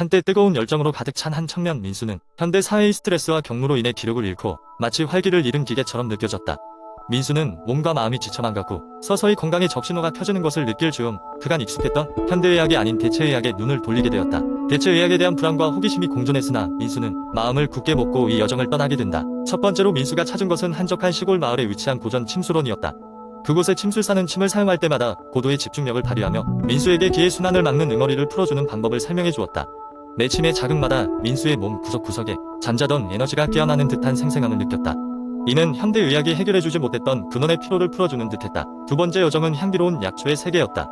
한때 뜨거운 열정으로 가득 찬 한 청년 민수는 현대 사회의 스트레스와 경무로 인해 기력을 잃고 마치 활기를 잃은 기계처럼 느껴졌다. 민수는 몸과 마음이 지쳐만 갔고 서서히 건강에 적신호가 켜지는 것을 느낄 즈음 그간 익숙했던 현대의학이 아닌 대체의학에 눈을 돌리게 되었다. 대체의학에 대한 불안과 호기심이 공존했으나 민수는 마음을 굳게 먹고 이 여정을 떠나게 된다. 첫 번째로 민수가 찾은 것은 한적한 시골 마을에 위치한 고전 침수론이었다. 그곳에 침술사는 침을 사용할 때마다 고도의 집중력을 발휘하며 민수에게 기의 순환을 막는 응어리를 풀어주는 방법을 설명해 주었다. 매 침의 자극마다 민수의 몸 구석구석에 잠자던 에너지가 깨어나는 듯한 생생함을 느꼈다. 이는 현대의학이 해결해주지 못했던 근원의 피로를 풀어주는 듯했다. 두 번째 여정은 향기로운 약초의 세계였다.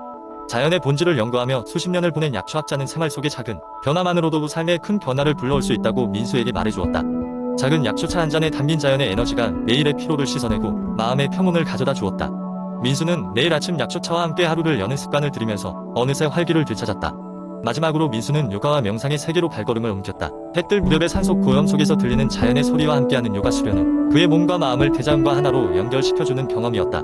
자연의 본질을 연구하며 수십 년을 보낸 약초학자는 생활 속의 작은 변화만으로도 삶에 큰 변화를 불러올 수 있다고 민수에게 말해주었다. 작은 약초차 한 잔에 담긴 자연의 에너지가 매일의 피로를 씻어내고 마음의 평온을 가져다 주었다. 민수는 매일 아침 약초차와 함께 하루를 여는 습관을 들이면서 어느새 활기를 되찾았다. 마지막으로 민수는 요가와 명상의 세계로 발걸음을 옮겼다. 해뜰 무렵의 산속 고염 속에서 들리는 자연의 소리와 함께하는 요가 수련은 그의 몸과 마음을 대자연과 하나로 연결시켜주는 경험이었다.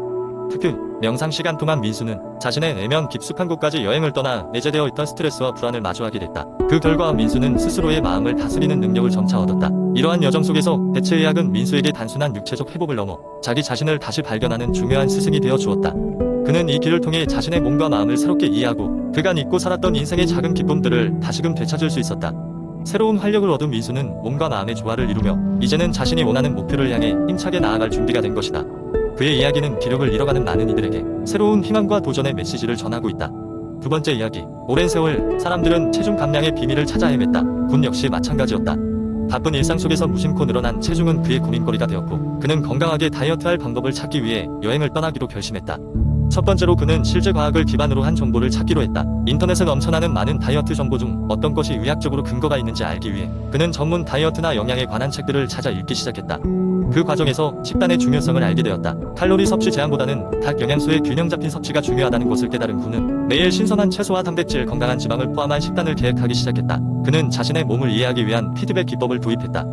특히 명상 시간 동안 민수는 자신의 내면 깊숙한 곳까지 여행을 떠나 내재되어 있던 스트레스와 불안을 마주하게 됐다. 그 결과 민수는 스스로의 마음을 다스리는 능력을 점차 얻었다. 이러한 여정 속에서 대체의학은 민수에게 단순한 육체적 회복을 넘어 자기 자신을 다시 발견하는 중요한 스승이 되어 주었다. 그는 이 길을 통해 자신의 몸과 마음을 새롭게 이해하고 그간 잊고 살았던 인생의 작은 기쁨들을 다시금 되찾을 수 있었다. 새로운 활력을 얻은 민수는 몸과 마음의 조화를 이루며 이제는 자신이 원하는 목표를 향해 힘차게 나아갈 준비가 된 것이다. 그의 이야기는 기력을 잃어가는 많은 이들에게 새로운 희망과 도전의 메시지를 전하고 있다. 두 번째 이야기. 오랜 세월 사람들은 체중 감량의 비밀을 찾아 헤맸다. 군 역시 마찬가지였다. 바쁜 일상 속에서 무심코 늘어난 체중은 그의 고민거리가 되었고 그는 건강하게 다이어트할 방법을 찾기 위해 여행을 떠나기로 결심했다. 첫 번째로 그는 실제 과학을 기반으로 한 정보를 찾기로 했다. 인터넷에 넘쳐나는 많은 다이어트 정보 중 어떤 것이 의학적으로 근거가 있는지 알기 위해 그는 전문 다이어트나 영양에 관한 책들을 찾아 읽기 시작했다. 그 과정에서 식단의 중요성을 알게 되었다. 칼로리 섭취 제한보다는 닭 영양소의 균형 잡힌 섭취가 중요하다는 것을 깨달은 후는 매일 신선한 채소와 단백질, 건강한 지방을 포함한 식단을 계획하기 시작했다. 그는 자신의 몸을 이해하기 위한 피드백 기법을 도입했다.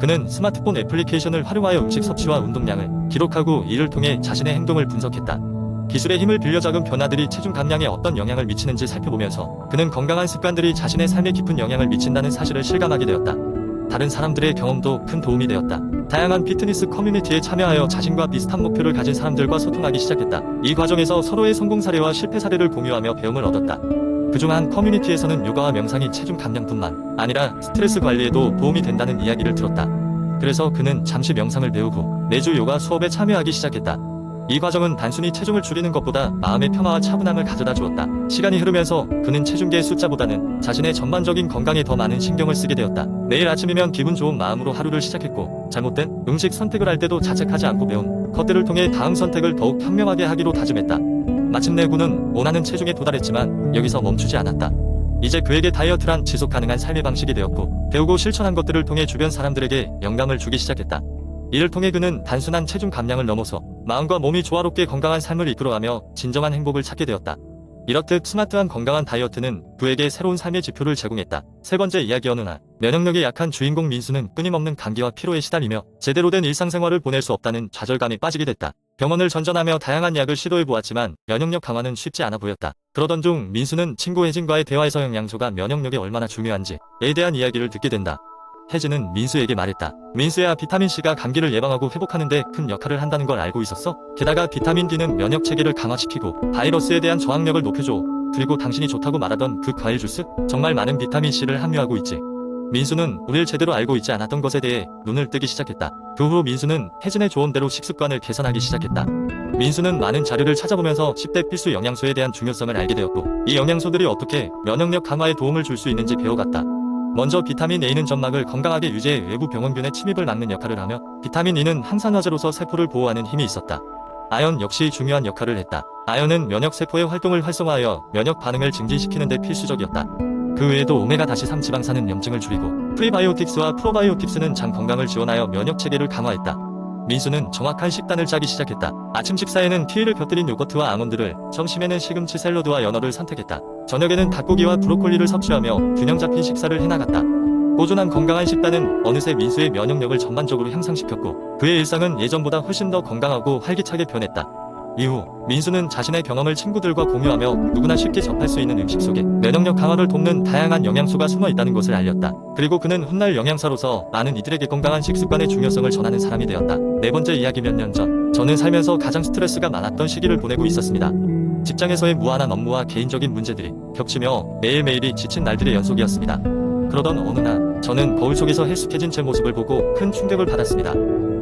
그는 스마트폰 애플리케이션을 활용하여 음식 섭취와 운동량을 기록하고 이를 통해 자신의 행동을 분석했다. 기술의 힘을 빌려 작은 변화들이 체중 감량에 어떤 영향을 미치는지 살펴보면서 그는 건강한 습관들이 자신의 삶에 깊은 영향을 미친다는 사실을 실감하게 되었다. 다른 사람들의 경험도 큰 도움이 되었다. 다양한 피트니스 커뮤니티에 참여하여 자신과 비슷한 목표를 가진 사람들과 소통하기 시작했다. 이 과정에서 서로의 성공 사례와 실패 사례를 공유하며 배움을 얻었다. 그중 한 커뮤니티에서는 요가와 명상이 체중 감량뿐만 아니라 스트레스 관리에도 도움이 된다는 이야기를 들었다. 그래서 그는 잠시 명상을 배우고 매주 요가 수업에 참여하기 시작했다. 이 과정은 단순히 체중을 줄이는 것보다 마음의 평화와 차분함을 가져다 주었다. 시간이 흐르면서 그는 체중계의 숫자보다는 자신의 전반적인 건강에 더 많은 신경을 쓰게 되었다. 매일 아침이면 기분 좋은 마음으로 하루를 시작했고 잘못된 음식 선택을 할 때도 자책하지 않고 배운 것들을 통해 다음 선택을 더욱 현명하게 하기로 다짐했다. 마침내 그는 원하는 체중에 도달했지만 여기서 멈추지 않았다. 이제 그에게 다이어트란 지속 가능한 삶의 방식이 되었고 배우고 실천한 것들을 통해 주변 사람들에게 영감을 주기 시작했다. 이를 통해 그는 단순한 체중 감량을 넘어서 마음과 몸이 조화롭게 건강한 삶을 이끌어가며 진정한 행복을 찾게 되었다. 이렇듯 스마트한 건강한 다이어트는 그에게 새로운 삶의 지표를 제공했다. 세 번째 이야기 어느 날 면역력이 약한 주인공 민수는 끊임없는 감기와 피로에 시달리며 제대로 된 일상생활을 보낼 수 없다는 좌절감에 빠지게 됐다. 병원을 전전하며 다양한 약을 시도해 보았지만 면역력 강화는 쉽지 않아 보였다. 그러던 중 민수는 친구 혜진과의 대화에서 영양소가 면역력에 얼마나 중요한지에 대한 이야기를 듣게 된다. 혜진은 민수에게 말했다. 민수야 비타민C가 감기를 예방하고 회복하는 데 큰 역할을 한다는 걸 알고 있었어? 게다가 비타민 D는 면역 체계를 강화시키고 바이러스에 대한 저항력을 높여줘. 그리고 당신이 좋다고 말하던 그 과일 주스? 정말 많은 비타민C를 함유하고 있지. 민수는 우릴 제대로 알고 있지 않았던 것에 대해 눈을 뜨기 시작했다. 그 후 민수는 혜진의 조언대로 식습관을 개선하기 시작했다. 민수는 많은 자료를 찾아보면서 10대 필수 영양소에 대한 중요성을 알게 되었고 이 영양소들이 어떻게 면역력 강화에 도움을 줄 수 있는지 배워갔다. 먼저 비타민 A는 점막을 건강하게 유지해 외부 병원균의 침입을 막는 역할을 하며 비타민 E는 항산화제로서 세포를 보호하는 힘이 있었다. 아연 역시 중요한 역할을 했다. 아연은 면역세포의 활동을 활성화하여 면역 반응을 증진시키는 데 필수적이었다. 그 외에도 오메가-3 지방산은 염증을 줄이고 프리바이오틱스와 프로바이오틱스는 장 건강을 지원하여 면역 체계를 강화했다. 민수는 정확한 식단을 짜기 시작했다. 아침 식사에는 키위를 곁들인 요거트와 아몬드를, 점심에는 시금치 샐러드와 연어를 선택했다. 저녁에는 닭고기와 브로콜리를 섭취하며 균형 잡힌 식사를 해나갔다. 꾸준한 건강한 식단은 어느새 민수의 면역력을 전반적으로 향상시켰고 그의 일상은 예전보다 훨씬 더 건강하고 활기차게 변했다. 이후 민수는 자신의 경험을 친구들과 공유하며 누구나 쉽게 접할 수 있는 음식 속에 면역력 강화를 돕는 다양한 영양소가 숨어 있다는 것을 알렸다. 그리고 그는 훗날 영양사로서 많은 이들에게 건강한 식습관의 중요성을 전하는 사람이 되었다. 네 번째 이야기 몇 년 전, 저는 살면서 가장 스트레스가 많았던 시기를 보내고 있었습니다. 직장에서의 무한한 업무와 개인적인 문제들이 겹치며 매일매일이 지친 날들의 연속이었습니다. 그러던 어느 날, 저는 거울 속에서 헬쑥해진 제 모습을 보고 큰 충격을 받았습니다.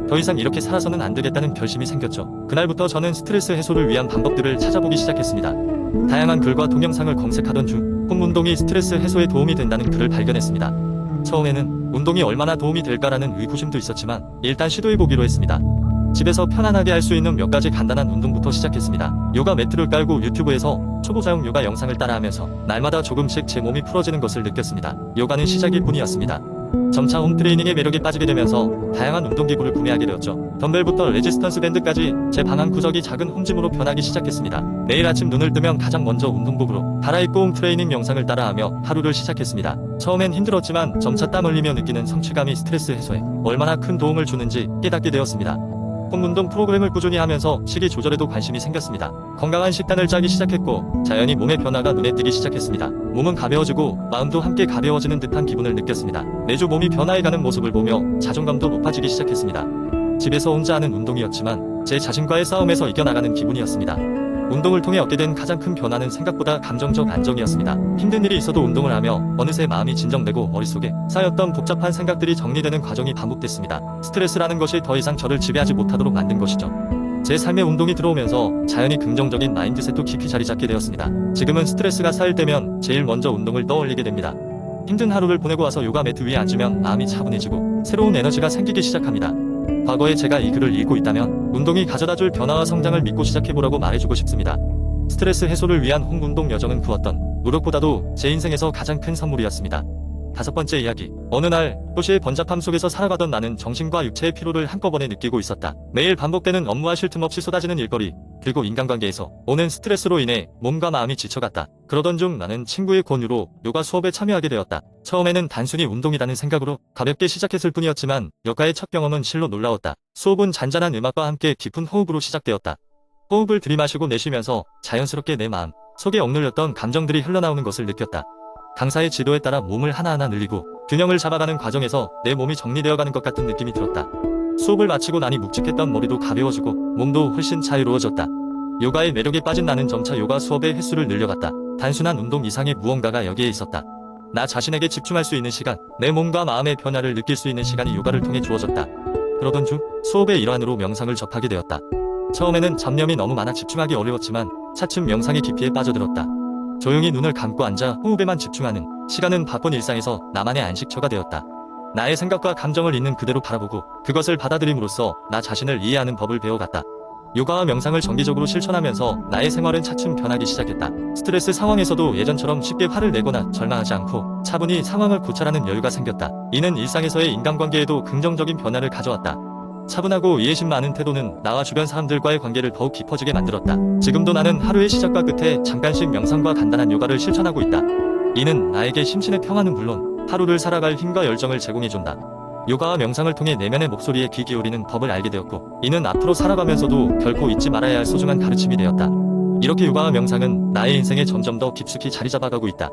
더 이상 이렇게 살아서는 안 되겠다는 결심이 생겼죠. 그날부터 저는 스트레스 해소를 위한 방법들을 찾아보기 시작했습니다. 다양한 글과 동영상을 검색하던 중 홈운동이 스트레스 해소에 도움이 된다는 글을 발견했습니다. 처음에는 운동이 얼마나 도움이 될까라는 의구심도 있었지만 일단 시도해보기로 했습니다. 집에서 편안하게 할 수 있는 몇 가지 간단한 운동부터 시작했습니다. 요가 매트를 깔고 유튜브에서 초보자용 요가 영상을 따라하면서 날마다 조금씩 제 몸이 풀어지는 것을 느꼈습니다. 요가는 시작일 뿐이었습니다. 점차 홈트레이닝의 매력에 빠지게 되면서 다양한 운동기구를 구매하게 되었죠. 덤벨부터 레지스턴스 밴드까지 제방한 구석이 작은 홈짐으로 변하기 시작했습니다. 매일 아침 눈을 뜨면 가장 먼저 운동복으로 갈아입고 홈트레이닝 영상을 따라하며 하루를 시작했습니다. 처음엔 힘들었지만 점차 땀 흘리며 느끼는 성취감이 스트레스 해소에 얼마나 큰 도움을 주는지 깨닫게 되었습니다. 홈운동 프로그램을 꾸준히 하면서 식이 조절에도 관심이 생겼습니다. 건강한 식단을 짜기 시작했고 자연히 몸의 변화가 눈에 띄기 시작했습니다. 몸은 가벼워지고 마음도 함께 가벼워지는 듯한 기분을 느꼈습니다. 매주 몸이 변화해가는 모습을 보며 자존감도 높아지기 시작했습니다. 집에서 혼자 하는 운동이었지만 제 자신과의 싸움에서 이겨나가는 기분이었습니다. 운동을 통해 얻게 된 가장 큰 변화는 생각보다 감정적 안정이었습니다. 힘든 일이 있어도 운동을 하며 어느새 마음이 진정되고 머릿속에 쌓였던 복잡한 생각들이 정리되는 과정이 반복됐습니다. 스트레스라는 것이 더 이상 저를 지배하지 못하도록 만든 것이죠. 제 삶에 운동이 들어오면서 자연히 긍정적인 마인드셋도 깊이 자리 잡게 되었습니다. 지금은 스트레스가 쌓일 때면 제일 먼저 운동을 떠올리게 됩니다. 힘든 하루를 보내고 와서 요가 매트 위에 앉으면 마음이 차분해지고 새로운 에너지가 생기기 시작합니다. 과거에 제가 이 글을 읽고 있다면 운동이 가져다줄 변화와 성장을 믿고 시작해보라고 말해주고 싶습니다. 스트레스 해소를 위한 홍운동 여정은 그 어떤 노력보다도 제 인생에서 가장 큰 선물이었습니다. 다섯 번째 이야기. 어느 날 도시의 번잡함 속에서 살아가던 나는 정신과 육체의 피로를 한꺼번에 느끼고 있었다. 매일 반복되는 업무와 쉴 틈 없이 쏟아지는 일거리, 그리고 인간관계에서 오는 스트레스로 인해 몸과 마음이 지쳐갔다. 그러던 중 나는 친구의 권유로 요가 수업에 참여하게 되었다. 처음에는 단순히 운동이라는 생각으로 가볍게 시작했을 뿐이었지만 요가의 첫 경험은 실로 놀라웠다. 수업은 잔잔한 음악과 함께 깊은 호흡으로 시작되었다. 호흡을 들이마시고 내쉬면서 자연스럽게 내 마음 속에 억눌렸던 감정들이 흘러나오는 것을 느꼈다. 강사의 지도에 따라 몸을 하나하나 늘리고 균형을 잡아가는 과정에서 내 몸이 정리되어가는 것 같은 느낌이 들었다. 수업을 마치고 나니 묵직했던 머리도 가벼워지고 몸도 훨씬 자유로워졌다. 요가의 매력에 빠진 나는 점차 요가 수업의 횟수를 늘려갔다. 단순한 운동 이상의 무언가가 여기에 있었다. 나 자신에게 집중할 수 있는 시간, 내 몸과 마음의 변화를 느낄 수 있는 시간이 요가를 통해 주어졌다. 그러던 중 수업의 일환으로 명상을 접하게 되었다. 처음에는 잡념이 너무 많아 집중하기 어려웠지만 차츰 명상의 깊이에 빠져들었다. 조용히 눈을 감고 앉아 호흡에만 집중하는 시간은 바쁜 일상에서 나만의 안식처가 되었다. 나의 생각과 감정을 있는 그대로 바라보고 그것을 받아들임으로써 나 자신을 이해하는 법을 배워갔다. 요가와 명상을 정기적으로 실천하면서 나의 생활은 차츰 변하기 시작했다. 스트레스 상황에서도 예전처럼 쉽게 화를 내거나 절망하지 않고 차분히 상황을 고찰하는 여유가 생겼다. 이는 일상에서의 인간관계에도 긍정적인 변화를 가져왔다. 차분하고 이해심 많은 태도는 나와 주변 사람들과의 관계를 더욱 깊어지게 만들었다. 지금도 나는 하루의 시작과 끝에 잠깐씩 명상과 간단한 요가를 실천하고 있다. 이는 나에게 심신의 평화는 물론 하루를 살아갈 힘과 열정을 제공해준다. 요가와 명상을 통해 내면의 목소리에 귀 기울이는 법을 알게 되었고, 이는 앞으로 살아가면서도 결코 잊지 말아야 할 소중한 가르침이 되었다. 이렇게 요가와 명상은 나의 인생에 점점 더 깊숙이 자리 잡아가고 있다.